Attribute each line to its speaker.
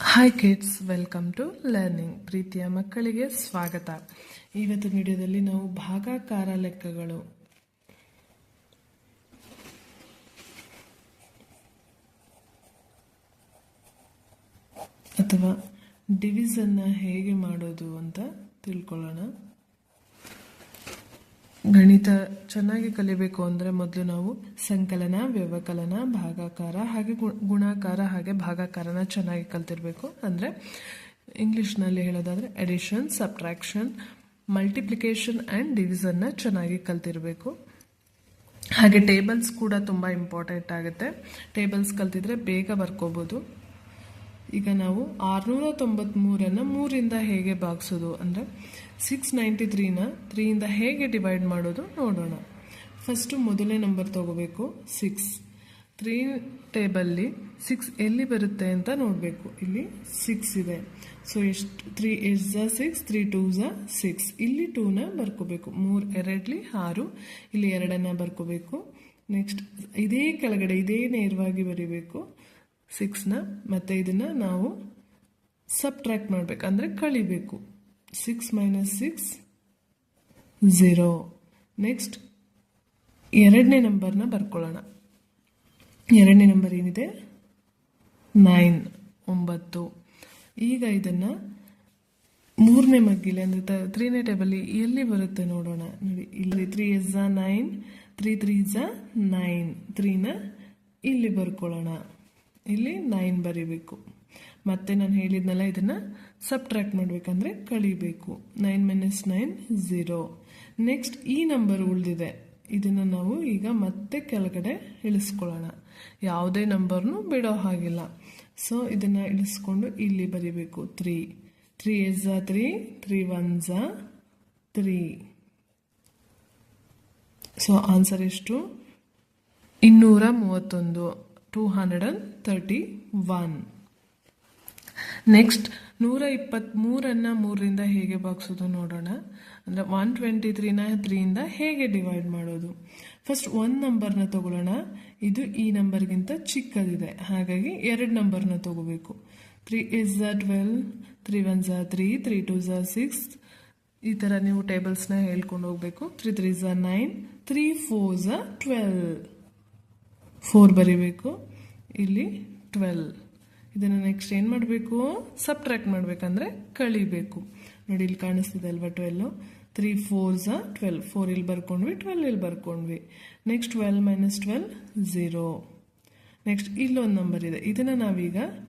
Speaker 1: Hi kids welcome to learning ಪ್ರೀತಿಯ ಮಕ್ಕಳಿಗೆ ಸ್ವಾಗತ. ಇವತ್ತು ವಿಡಿಯೋದಲ್ಲಿ ನಾವು ಭಾಗಾಕಾರ ಲೆಕ್ಕಗಳು. ಅಥವಾ ಡಿವಿಸನ್ನ ಹೇಗೆ ಮಾಡೋದು ಅಂತ ತಿಳ್ಕೊಳ್ಳೋಣ. ಗಣಿತ ಚೆನ್ನಾಗಿ ಕಲಿಬೇಕು ಅಂದರೆ ಮೊದಲು ನಾವು ಸಂಕಲನ, ವ್ಯವಕಲನ, ಭಾಗಾಕಾರ ಹಾಗೆ ಗುಣಾಕಾರ ಹಾಗೆ ಭಾಗಾಕಾರನ ಚೆನ್ನಾಗಿ ಕಲ್ತಿರ್ಬೇಕು. ಅಂದರೆ ಇಂಗ್ಲೀಷ್ನಲ್ಲಿ ಹೇಳೋದಾದರೆ ಎಡಿಷನ್ ಸಬ್ಟ್ರಾಕ್ಷನ್ ಮಲ್ಟಿಪ್ಲಿಕೇಶನ್ ಆ್ಯಂಡ್ ಡಿವಿಸನ್ನ ಚೆನ್ನಾಗಿ ಕಲ್ತಿರಬೇಕು. ಹಾಗೆ ಟೇಬಲ್ಸ್ ಕೂಡ ತುಂಬ ಇಂಪಾರ್ಟೆಂಟ್ ಆಗುತ್ತೆ. ಟೇಬಲ್ಸ್ ಕಲ್ತಿದ್ರೆ ಬೇಗ ಬರ್ಕೋಬೋದು. ಈಗ ನಾವು ಆರುನೂರ ತೊಂಬತ್ಮೂರನ್ನು ಮೂರಿಂದ ಹೇಗೆ ಭಾಗಿಸೋದು ಅಂದರೆ ಸಿಕ್ಸ್ ನೈಂಟಿ ತ್ರೀನ ತ್ರೀಯಿಂದ ಹೇಗೆ ಡಿವೈಡ್ ಮಾಡೋದು ನೋಡೋಣ. ಫಸ್ಟು ಮೊದಲನೇ ನಂಬರ್ ತಗೋಬೇಕು ಸಿಕ್ಸ್ ತ್ರೀ ಟೇಬಲ್ಲಿ ಸಿಕ್ಸ್ ಎಲ್ಲಿ ಬರುತ್ತೆ ಅಂತ ನೋಡಬೇಕು. ಇಲ್ಲಿ ಸಿಕ್ಸ್ ಇದೆ. ಸೊ ಎಷ್ಟು? ತ್ರೀ ಏಟ್ ಝ ಸಿಕ್ಸ್ ತ್ರೀ ಟೂ ಝ ಸಿಕ್ಸ್ ಇಲ್ಲಿ ಟೂನ ಬರ್ಕೋಬೇಕು. ಮೂರು, ಎರಡಲಿ ಆರು. ಇಲ್ಲಿ ಎರಡನ್ನು ಬರ್ಕೋಬೇಕು. ನೆಕ್ಸ್ಟ್ ಇದೇ ಕೆಳಗಡೆ ಇದೇ ನೇರವಾಗಿ ಬರೀಬೇಕು. ಸಿಕ್ಸ್ನ ಮತ್ತು ಇದನ್ನು ನಾವು ಸಬ್ಟ್ರ್ಯಾಕ್ಟ್ ಮಾಡಬೇಕು. ಅಂದರೆ ಕಳಿಬೇಕು. Six minus six zero next ಎರಡನೇ ನಂಬರ್ನ ಬರ್ಕೊಳ್ಳೋಣ. ಎರಡನೇ ನಂಬರ್ ಏನಿದೆ? ನೈನ್ ಒಂಬತ್ತು. ಈಗ ಇದನ್ನು ಮೂರನೇ ಮಗ್ಗಿಲೆ, ಅಂದರೆ ತ, ತ್ರೀನೇ ಟೇಬಲ್ಲಿ ಎಲ್ಲಿ ಬರುತ್ತೆ ನೋಡೋಣ. ನೋಡಿ, ಇಲ್ಲಿ ತ್ರೀ ಎಸ್ ನೈನ್ ತ್ರೀ ತ್ರೀ ಝ ನೈನ್ ತ್ರೀನ ಇಲ್ಲಿ ಬರ್ಕೊಳ್ಳೋಣ. ಇಲ್ಲಿ ನೈನ್ ಬರಿಬೇಕು. ಮತ್ತೆ ನಾನು ಹೇಳಿದ್ನಲ್ಲ ಇದನ್ನು ಸಬ್ಟ್ರ್ಯಾಕ್ಟ್ ಮಾಡಬೇಕಂದ್ರೆ ಕಳಿಬೇಕು. Nine minus nine zero next ಈ ನಂಬರ್ ಉಳಿದಿದೆ. ಇದನ್ನು ನಾವು ಈಗ ಮತ್ತೆ ಕೆಳಗಡೆ ಇಳಿಸ್ಕೊಳ್ಳೋಣ. ಯಾವುದೇ ನಂಬರ್ನು ಬಿಡೋ ಹಾಗಿಲ್ಲ. ಸೊ ಇದನ್ನು ಇಳಿಸ್ಕೊಂಡು ಇಲ್ಲಿ ಬರಿಬೇಕು. ತ್ರೀ ತ್ರೀ ಎಸ್ ತ್ರೀ ತ್ರೀ ಒನ್ ಝ ತ್ರೀ ಸೊ ಆನ್ಸರ್ ಎಷ್ಟು? ಇನ್ನೂರ ಮೂವತ್ತೊಂದು. Two hundred and thirty one next ನೂರ ಇಪ್ಪತ್ತ್ಮೂರನ್ನು ಮೂರರಿಂದ ಹೇಗೆ ಭಾಗಿಸೋದು ನೋಡೋಣ. ಅಂದರೆ ಒನ್ ಟ್ವೆಂಟಿ ತ್ರೀನ ತ್ರೀಯಿಂದ ಹೇಗೆ ಡಿವೈಡ್ ಮಾಡೋದು. ಫಸ್ಟ್ ಒಂದು ನಂಬರ್ನ ತಗೊಳ್ಳೋಣ. ಇದು ಈ ನಂಬರ್ಗಿಂತ ಚಿಕ್ಕದಿದೆ. ಹಾಗಾಗಿ ಎರಡು ನಂಬರ್ನ ತಗೋಬೇಕು. ತ್ರೀ ಇಸ್ ಝ ಟ್ವೆಲ್ ತ್ರೀ ಒನ್ ಝ ತ್ರೀ ತ್ರೀ ಟು ಝ ಸಿಕ್ಸ್ ಈ ಥರ ನೀವು ಟೇಬಲ್ಸ್ನ ಹೇಳ್ಕೊಂಡು ಹೋಗಬೇಕು. ತ್ರೀ ತ್ರೀ ಝ ನೈನ್ ತ್ರೀ ಫೋರ್ ಝ ಟ್ವೆಲ್ ಫೋರ್ ಬರಿಬೇಕು. ಇಲ್ಲಿ ಟ್ವೆಲ್ ಇದನ್ನು ನೆಕ್ಸ್ಟ್ ಏನು ಮಾಡಬೇಕು? ಸಬ್ಟ್ರ್ಯಾಕ್ಟ್ ಮಾಡಬೇಕಂದ್ರೆ ಕಳಿಬೇಕು. ನೋಡಿ, ಇಲ್ಲಿ ಕಾಣಿಸ್ತಿದೆ ಅಲ್ವಾ ಟ್ವೆಲ್ಲು ತ್ರೀ ಫೋರ್ ಝ ಟ್ವೆಲ್ ಫೋರ್ ಇಲ್ಲಿ ಬರ್ಕೊಂಡ್ವಿ ಟ್ವೆಲ್ ಇಲ್ಲಿ ಬರ್ಕೊಂಡ್ವಿ. Next twelve minus twelve zero next ಇಲ್ಲೊಂದು ನಂಬರ್ ಇದೆ. ಇದನ್ನು ನಾವೀಗ